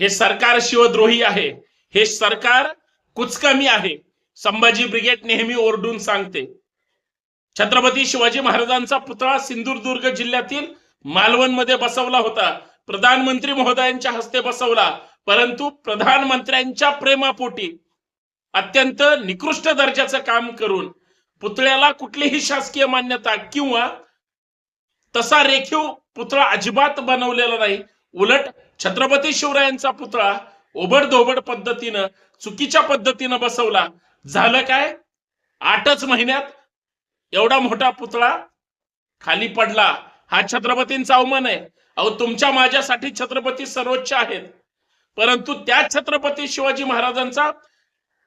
हे सरकार शिवद्रोही आहे. हे सरकार कुचकमी आहे. संभाजी ब्रिगेड नेहमी ओरडून सांगते. छत्रपती शिवाजी महाराजांचा पुतळा सिंधुदुर्ग जिल्ह्यातील मालवणमध्ये बसवला होता. प्रधानमंत्री महोदयांच्या हस्ते बसवला. परंतु प्रधानमंत्र्यांच्या प्रेमापोटी अत्यंत निकृष्ट दर्जाचं काम करून पुतळ्याला कुठलीही शासकीय मान्यता किंवा तसा रेखीव पुतळा अजिबात बनवलेला नाही. उलट छत्रपती शिवरायांचा पुतळा ओबडधोबड पद्धतीनं चुकीच्या पद्धतीनं बसवला. झालं काय? आठच महिन्यात एवढा मोठा पुतळा खाली पडला. हा छत्रपतींचा अवमान आहे. अहो तुमच्या माझ्यासाठी छत्रपती सर्वोच्च आहेत. परंतु त्या छत्रपती शिवाजी महाराजांचा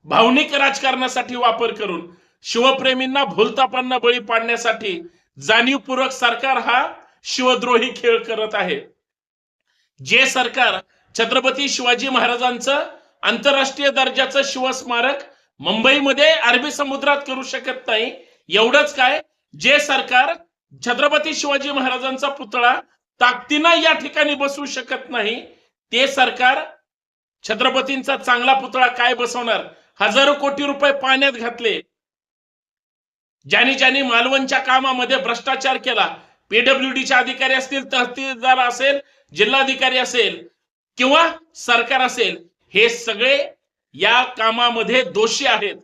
भावनिक राजकारणासाठी वापर करून शिवप्रेमींना भूलतापांना बळी पाडण्यासाठी जाणीवपूर्वक सरकार हा शिवद्रोही खेळ करत आहे. जे सरकार छत्रपती शिवाजी महाराजांचं आंतरराष्ट्रीय दर्जाचं शिवस्मारक मुंबईमध्ये अरबी समुद्रात करू शकत नाही एवढंच काय? जे सरकार छत्रपती शिवाजी महाराजांचा पुतळा ताकदीनं या ठिकाणी बसवू शकत नाही ते सरकार छत्रपतींचा चांगला पुतळा काय बसवणार? हजारो कोटी रुपये पाण्यात घातले. ज्यांनी ज्यांनी मालवणच्या कामामध्ये भ्रष्टाचार केला पीडब्ल्यूडीचे अधिकारी असतील तहसीलदार असेल जिल्हाधिकारी असेल किंवा सरकार असेल हे सगळे या कामामध्ये दोषी आहेत.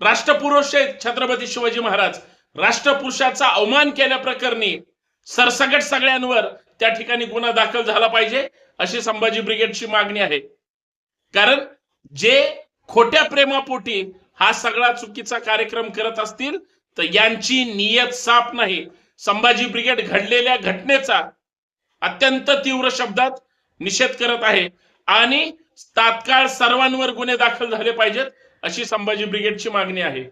राष्ट्रपुरुष आहेत छत्रपती शिवाजी महाराज. राष्ट्रपुरुषाचा अवमान केल्याप्रकरणी सरसगट सगळ्यांवर त्या ठिकाणी गुन्हा दाखल झाला पाहिजे अशी संभाजी ब्रिगेडची मागणी आहे. कारण जे खोट्या प्रेमापोटी हा सगळा चुकीचा कार्यक्रम करत असतील तर यांची नियत साफ नाही. संभाजी ब्रिगेड घडलेल्या घटनेचा अत्यंत तीव्र शब्दात निषेध करत आहे. आणि तात्काळ सर्वांवर गुन्हे दाखल झाले पाहिजेत अशी संभाजी ब्रिगेडची मागणी आहे.